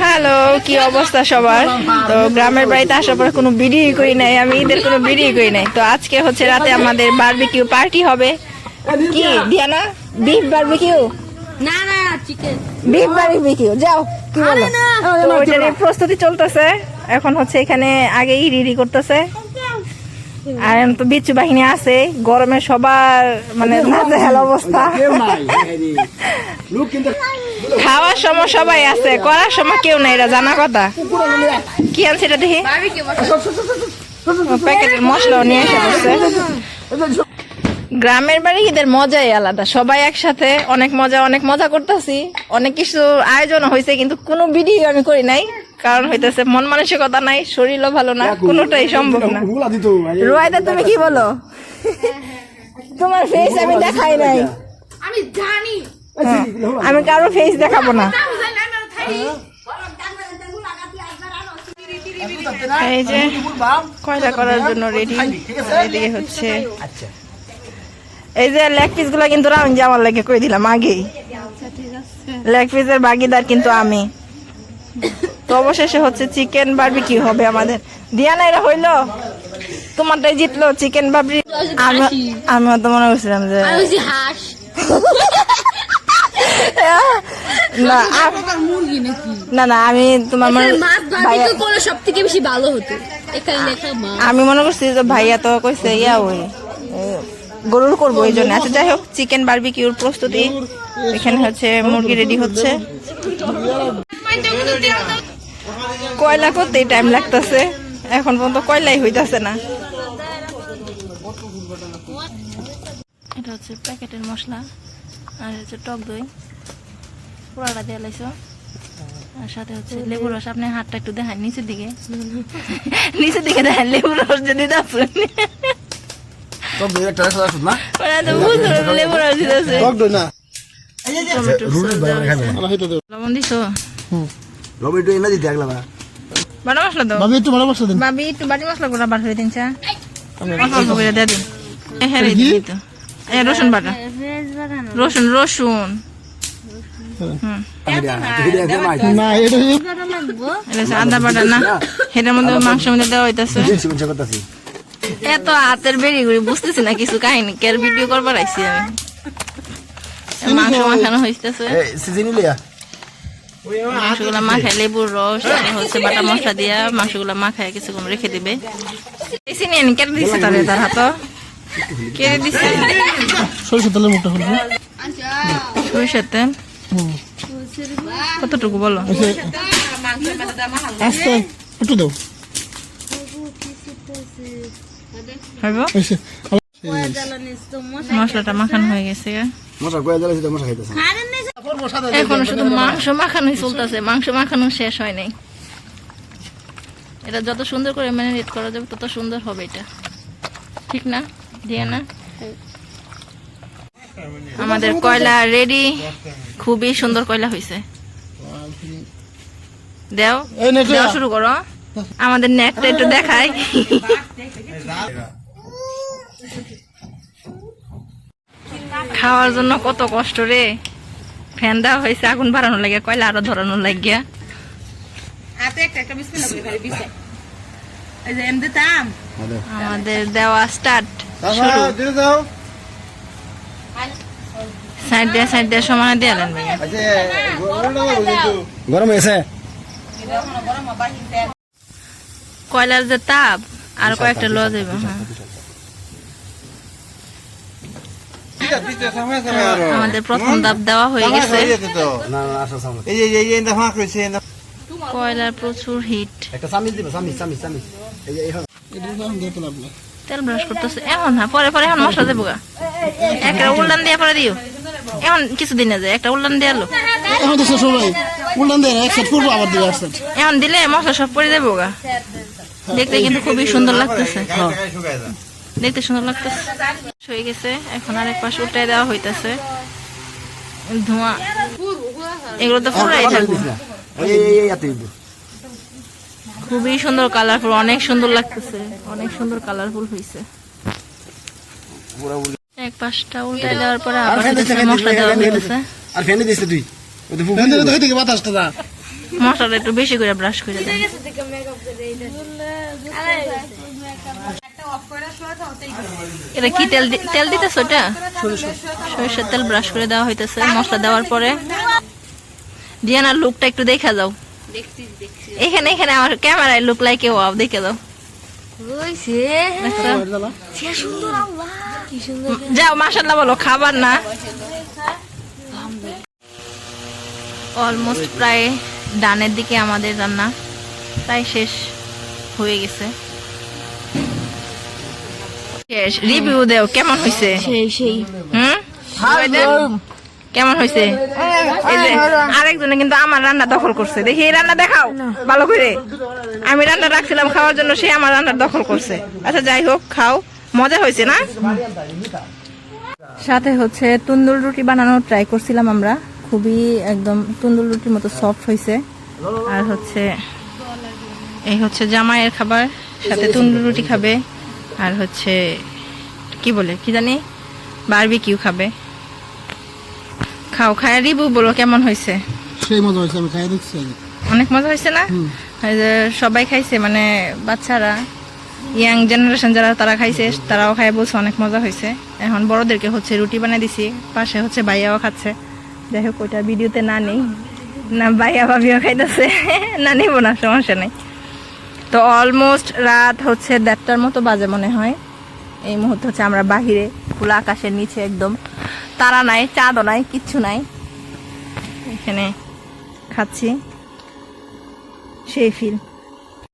Hello কি অবস্থা সবার? তো গ্রামের বাড়িতে আসার পরে কোনো ভিডিও করি নাই আমি ঈদের কোনো ভিডিও করি নাই। তো আজকে হচ্ছে রাতে আমাদের বারবিকিউ পার্টি হবে। কি দিয়ানা? বিফ বারবিকিউ না না চিকেন বিফ বারবিকিউ যাও কি বলো? তো ওইটার প্রস্তুতি চলতেছে। এখন হচ্ছে এখানে আগেই রেডি করতেছে। আর তো বিচ্ছু বাহিনী আছে গরমে সবার মানে নাজেহাল অবস্থা। খাওয়ার সময় সবাই আছে করার সময় কেউ নাই এটা জানা কথা। কি আনছে এটা দেখি? প্যাকেটের মশলাও নিয়ে এসে করছে গ্রামের বাড়ি ঈদের মজাই আলাদা সবাই একসাথে অনেক মজা অনেক মজা করতেছি। অনেক কিছু আয়োজন হয়েছে কিন্তু কোনো ভিডিও আমি করি নাই। কারণ হইতেছে মন মানসিকতা নাই শরীরও ভালো না কোনোটাই সম্ভব না। রুয়াইদা তুমি কি বলো? তোমার ফেস আমি দেখাই নাই। আমি জানি। হ্যাঁ, আমি কারও ফেস দেখাবো না। এই যে কয়লা করার জন্য রেডি এদিকে হচ্ছে। আচ্ছা এই যে লেগ পিসগুলা কিন্তু আমি আমার লেগে করে দিলাম? আগেই। লেগ পিসের বাগিদার কিন্তু আমি। তো অবশেষে হচ্ছে চিকেন বারবিকি হবে আমাদের। দিয়ানা এটা হইল? তোমারটাই জিতলো চিকেন বাবরি আমি আমিও তো মনে করছিলাম যে আমি হাঁস। না আ- মুরগি নাকি? না না আমি তোমার মনে করলে সব থেকে বেশি ভালো হতো। আমি মনে করছি যে ভাইয়া তো কইছে ইয়া ওই গরুর করব এই জন্য। আচ্ছা যাই হোক চিকেন বারবিকিউর প্রস্তুতি। এখানে হচ্ছে মুরগি রেডি হচ্ছে। কয়লা করতেই টাইম লাগতেছে। এখন পর্যন্ত কয়লাই হইতাছে না। এটা হচ্ছে প্যাকেটের মশলা আর হচ্ছে টক দই। পুরাটা দিয়ে লাইছো আর সাথে হচ্ছে লেবুর রস। আপনি হাতটা একটু দেখান নিচের দিকে। নিচের দিকে দেখেন লেবুর রস যদি দাসুন সব দুই একটা রাখা আসুন না? ওরা তো বুঝলো না লেবুর রস দিতেছে। টক দই না। টমেটো রুটি সস বাইরে দেওয়া খাবে। হয়েছে। লবণ দিছো? রবি তো এনে দিতে একলা না বাটা মশলা দাও ভাবি একটু ভালো বসে দিন। বাবি একটু বাটি মশলা করে বার হয়ে দিন চা। অল্প অল্প করে দিয়ে দিন। এ হ্যাঁ রে, তো। এ রসুন বাটা। রসুন রসুন। হচ্ছে আদা বাটা না। সেটার মধ্যে মাংসের মধ্যে দেওয়া হইতাছে। এত হাতের বেরি করে বুঝতেছি না কিছু কাহিনী। কের ভিডিও করবার আইছি আমি। মাংস মাখানো হইতেছে। সিজনি লিয়া। মাংসগুলা মাখায় লেবুর রস আর হচ্ছে বাটা মশলা দিয়া মাংসগুলা মাখায় কিছুক্ষণ রেখে দিবে। এসে নিয়ে নি কেটে দিচ্ছে তাহলে তার হাত কেটে দিচ্ছে সরষে তেলের মুখটা সরিষার তেল? কতটুকু বলো? আস্তে একটু দাও। মশলাটা মাখানো হয়ে গেছে গা। মশা কয়ে দিলে সেটা মশা খাইতেছে। এখন শুধু মাংস মাখানোই চলতেছে মাংস মাখানো শেষ হয় নাই। এটা যত সুন্দর করে ম্যারিনেট করা যাবে তত সুন্দর হবে এটা। ঠিক না? দিয়ে না? আমাদের কয়লা রেডি খুবই সুন্দর কয়লা হয়েছে দেও দেওয়া শুরু করো। আমাদের নেকটা একটু দেখাই। খাওয়ার জন্য কত কষ্ট রে। ফ্যান দেওয়া হয়েছে আগুন বাড়ানো লাগে কয়লা আরও ধরানো লাগিয়া আমাদের দেওয়া স্টার্ট সাইড দিয়ে সাইড দিয়ে সমানে দিয়ে দেন গরম হয়েছে। কয়লার যে তাপ আর কয়েকটা লো যাবে হ্যাঁ। আমাদের প্রথম দাপ দেওয়া হয়ে গেছে। কয়লার প্রচুর হিট। দিবে তেল ব্রাশ করতেছে। এখন হ্যাঁ পরে পরে এখন মশলা দেবো গা। একটা উল্লান দিয়ে পরে দিও। এখন কিছুদিন না যায় একটা উল্লান দিয়ে আলো এখন দেশে সবাই উল্টান দেয় এক সাইড করব আবার দিবে এক সাইড এখন দিলে মশলা সব পরে দেবো গা। দেখতে কিন্তু খুবই সুন্দর লাগতেছে। দেখতে সুন্দর লাগতেছে। হয়ে গেছে। এখন আরেক পাশ উল্টাই দেওয়া হইতাছে। ধোঁয়া। এগুলো তো পুরাই থাকবে। খুবই সুন্দর কালারফুল অনেক সুন্দর লাগতেছে। অনেক সুন্দর কালারফুল হয়েছে এক পাশটা উল্টাই দেওয়ার পরে আবার মশলা দেওয়া হইতেছে। আর ফ্যানে দিছিস তুই। মশলাটা একটু বেশি করে ব্রাশ করে দেন। এটা কি তেল তেল দিতেছ ওটা? সরিষার তেল ব্রাশ করে দেওয়া হইতেছে মশলা দেওয়ার পরে। ডিয়ানার লুকটা একটু দেখা যাও। এখানে এখানে আমার ক্যামেরায় লুক লাইক ওয়াও দেখে দাও? যাও মাসাল্লাহ বলো খাবার না? অলমোস্ট প্রায় ডানের দিকে আমাদের রান্না প্রায় শেষ হয়ে গেছে। শেষ। রিভিউ দেও কেমন হয়েছে সেই সেই। হুম? কেমন হয়েছে আরেকজনে কিন্তু আমার রান্না দখল করছে। দেখি এই রান্না দেখাও ভালো করে। আমি রান্না রাখছিলাম খাওয়ার জন্য সে আমার রান্না দখল করছে। আচ্ছা যাই হোক খাও। মজা হয়েছে না? সাথে হচ্ছে তন্দুর রুটি বানানোর ট্রাই করছিলাম আমরা। খুবই একদম তন্দুর রুটির মতো সফট হয়েছে আর হচ্ছে এই হচ্ছে জামাইয়ের খাবার সাথে তন্দুর রুটি খাবে। আর হচ্ছে কি বলে কি জানি? বারবি কিউ খাবে। খাও খায় রিবু বলো কেমন হয়েছে? সেই মজা হয়েছে আমি খাই দেখছি অনেক মজা হয়েছে না? সবাই খাইছে মানে বাচ্চারা ইয়াং জেনারেশন যারা তারা খাইছে তারাও খাই বলছে অনেক মজা হয়েছে। এখন বড়দেরকে হচ্ছে রুটি বানিয়ে দিছি পাশে হচ্ছে ভাইয়াও খাচ্ছে। যাই হোক ওইটা ভিডিওতে না নেই। না বাইয়া ভাবিও খাইতেছে। না নিব না সমস্যা নেই। তো অলমোস্ট রাত হচ্ছে দেড়টার মতো বাজে মনে হয়। এই মুহূর্তে হচ্ছে আমরা বাহিরে, খোলা আকাশের নিচে একদম। তারা নাই, চাঁদও নাই, কিচ্ছু নাই। এখানে খাচ্ছি। সেই ফিল